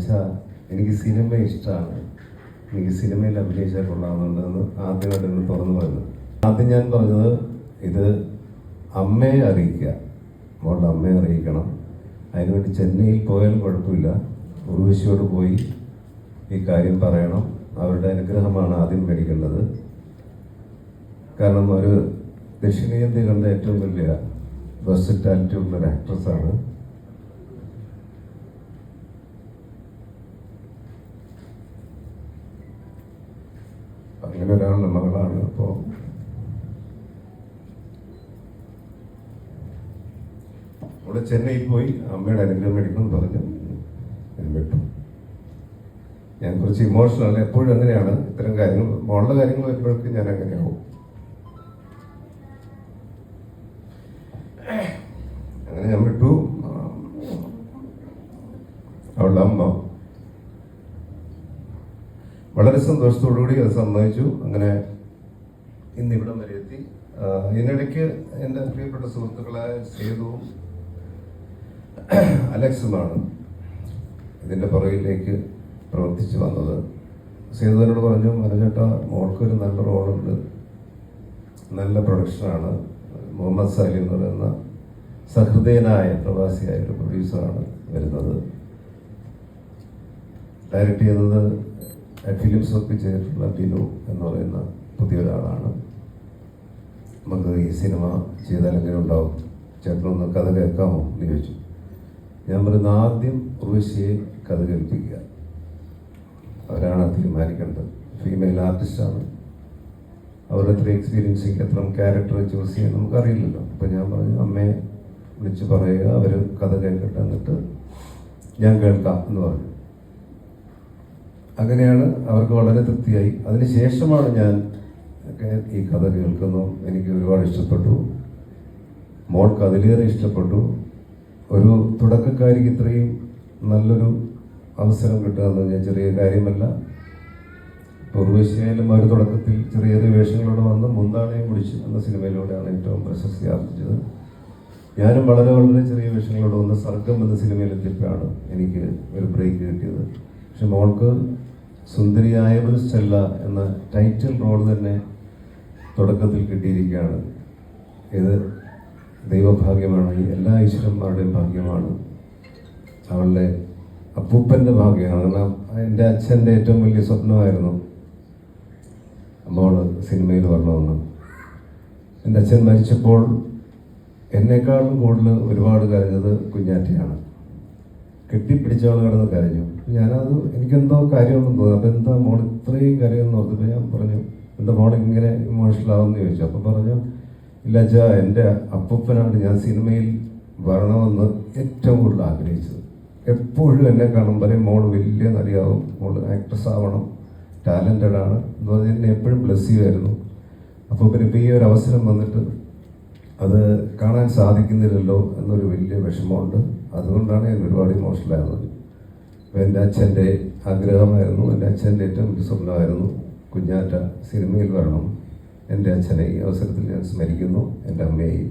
അച്ഛാ എനിക്ക് സിനിമ ഇഷ്ടമാണ് എനിക്ക് സിനിമയിൽ അഭിനയിച്ചാൽ കൊള്ളാമെന്നുണ്ടെന്ന് ആദ്യമായിട്ട് എന്നെ തുറന്നു പറഞ്ഞു ആദ്യം ഞാൻ പറഞ്ഞത് ഇത് അമ്മയെ അറിയിക്കുക. മോളുടെ അമ്മയെ അറിയിക്കണം. അതിനുവേണ്ടി ചെന്നൈയിൽ പോയാലും കുഴപ്പമില്ല. ഉർവശിയോട് പോയി ഈ കാര്യം പറയണം. അവരുടെ അനുഗ്രഹമാണ് ആദ്യം മേടിക്കേണ്ടത്. കാരണം ഒരു ദക്ഷിണേന്ത്യ കണ്ട ഏറ്റവും വലിയ വെർസിറ്റാലിറ്റി ഉള്ള ഒരു ആക്ട്രസ്സാണ് അങ്ങനെ ഒരാളുടെ മകളാണ് അപ്പോൾ അവിടെ ചെന്നൈയിൽ പോയി അമ്മയുടെ അനുഗ്രഹം എടുക്കണം എന്ന് പറഞ്ഞു. ഞാൻ വിട്ടു. ഞാൻ കുറച്ച് ഇമോഷണൽ എപ്പോഴും അങ്ങനെയാണ്. ഇത്തരം കാര്യങ്ങൾ മോളുടെ കാര്യങ്ങൾ വരുമ്പോഴേക്കും ഞാൻ അങ്ങനെയാവും. അങ്ങനെ ഞാൻ വിട്ടു. അവളുടെ അമ്മ വളരെ സന്തോഷത്തോടുകൂടി അത് സമ്മതിച്ചു. അങ്ങനെ ഇന്ന് ഇവിടം വരെ എത്തി. ഇതിനിടയ്ക്ക് എന്റെ പ്രിയപ്പെട്ട സുഹൃത്തുക്കളായ സേതുവും അലക്സുമാണ് ഇതിന്റെ പുറകിലേക്ക് പ്രവർത്തിച്ചു വന്നത്. സേതുവിനോട് പറഞ്ഞു മനോജേട്ട മോൾക്കൊരു നല്ല റോളുണ്ട്. നല്ല പ്രൊഡക്ഷനാണ്. മുഹമ്മദ് സാലി എന്ന് പറയുന്ന സഹൃദയനായ പ്രവാസിയായ ഒരു പ്രൊഡ്യൂസറാണ് വരുന്നത്. ഡയറക്റ്റ് ചെയ്യുന്നത് ഫിലിംസ് ഒക്കെ ചെയ്തിട്ടുള്ള ബിനു എന്ന് പറയുന്ന പുതിയൊരാളാണ്. നമുക്ക് ഈ സിനിമ ചെയ്താലെങ്കിലും ഉണ്ടാവും? ചേട്ടനൊന്ന് കഥ കേൾക്കാമോ എന്ന് ചോദിച്ചു. ഞാൻ പറയുന്ന ആദ്യം ഉർവശിയെ കഥ കേൾപ്പിക്കുക. അവരാണ് തീരുമാനിക്കേണ്ടത്. ഫീമെയിൽ ആർട്ടിസ്റ്റാണ് അവരുടെ അത്ര എക്സ്പീരിയൻസ് എത്ര ക്യാരക്ടർ ചൂസ് ചെയ്യാൻ നമുക്കറിയില്ലല്ലോ. അപ്പം ഞാൻ പറഞ്ഞു അമ്മയെ വിളിച്ച് പറയുക അവർ കഥ കേൾക്കട്ടെ എന്നിട്ട് ഞാൻ കേൾക്കാം എന്ന് പറഞ്ഞു. അങ്ങനെയാണ് അവർക്ക് വളരെ തൃപ്തിയായി. അതിനുശേഷമാണ് ഞാൻ ഈ കഥ കേൾക്കുന്നു. എനിക്ക് ഒരുപാട് ഇഷ്ടപ്പെട്ടു. മോൾക്ക് അതിലേറെ ഇഷ്ടപ്പെട്ടു. ഒരു തുടക്കക്കാരിക്ക് ഇത്രയും നല്ലൊരു അവസരം കിട്ടുക ഞാൻ ചെറിയ കാര്യമല്ല. പൂർവേശ്യയിലും ഒരു തുടക്കത്തിൽ ചെറിയ ചെറിയ വേഷങ്ങളോട് വന്ന് മുന്താണയും പിടിച്ചു എന്ന സിനിമയിലൂടെയാണ് ഏറ്റവും പ്രശസ്തി ആർജിച്ചത്. ഞാനും വളരെ വളരെ ചെറിയ വേഷങ്ങളോട് വന്ന് സർഗം എന്ന സിനിമയിലെത്തിയപ്പോഴാണ് എനിക്ക് ഒരു ബ്രേക്ക് കിട്ടിയത്. പക്ഷെ മോൾക്ക് സുന്ദരിയായവൾ സ്റ്റെല്ല എന്ന ടൈറ്റിൽ റോൾ തന്നെ തുടക്കത്തിൽ കിട്ടിയിരിക്കുകയാണ്. ഇത് ദൈവഭാഗ്യമാണ് എല്ലാ ഈശ്വരന്മാരുടെയും ഭാഗ്യമാണ്. അവളുടെ അപ്പൂപ്പന്റെ ഭാഗ്യമാണ്. കാരണം എന്റെ അച്ഛന്റെ ഏറ്റവും വലിയ സ്വപ്നമായിരുന്നു അപ്പോൾ സിനിമയിൽ വരണമെന്ന് എന്റെ അച്ഛൻ മരിച്ചപ്പോൾ എന്നെക്കാളും കൂടുതൽ ഒരുപാട് കരഞ്ഞത് കുഞ്ഞാറ്റയാണ്. കെട്ടിപ്പിടിച്ചവൾ കിടന്ന് കരഞ്ഞു. ഞാനത് എനിക്കെന്തോ കാര്യമൊന്നും തോന്നി. അപ്പം എന്താ മോൾ ഇത്രയും കരയെന്ന് ഓർത്തപ്പോൾ ഞാൻ പറഞ്ഞു എന്താ മോൾ ഇങ്ങനെ ഇമോഷണൽ ആവുമെന്ന് ചോദിച്ചു. അപ്പം പറഞ്ഞു ഇല്ല അച്ഛാ എന്റെ അപ്പൂപ്പനാണ് ഞാൻ സിനിമയിൽ വരണമെന്ന് ഏറ്റവും കൂടുതൽ ആഗ്രഹിച്ചത്. എപ്പോഴും എന്നെ കാണുമ്പോൾ മോൾ വലിയ നടിയാവും മോൾ ആക്ട്രസ് ആവണം ടാലന്റഡ് ആണ്. എന്ന് പറഞ്ഞാൽ എന്നെ എപ്പോഴും ബ്ലസ് ചെയ്യുമായിരുന്നു. അപ്പോൾ പിന്നെ ഇപ്പോൾ ഈ ഒരു അവസരം വന്നിട്ട് അത് കാണാൻ സാധിക്കുന്നില്ലല്ലോ എന്നൊരു വലിയ വിഷമമുണ്ട്. അതുകൊണ്ടാണ് ഞാൻ ഒരുപാട് ഇമോഷണലായത് അപ്പോൾ എന്റെ അച്ഛന്റെ ആഗ്രഹമായിരുന്നു. എന്റെ അച്ഛന്റെ ഏറ്റവും വലിയ സ്വപ്നമായിരുന്നു കുഞ്ഞാറ്റ സിനിമയിൽ വരണം. എന്റെ അച്ഛനെ ഈ അവസരത്തിൽ ഞാൻ സ്മരിക്കുന്നു. എന്റെ അമ്മയെയും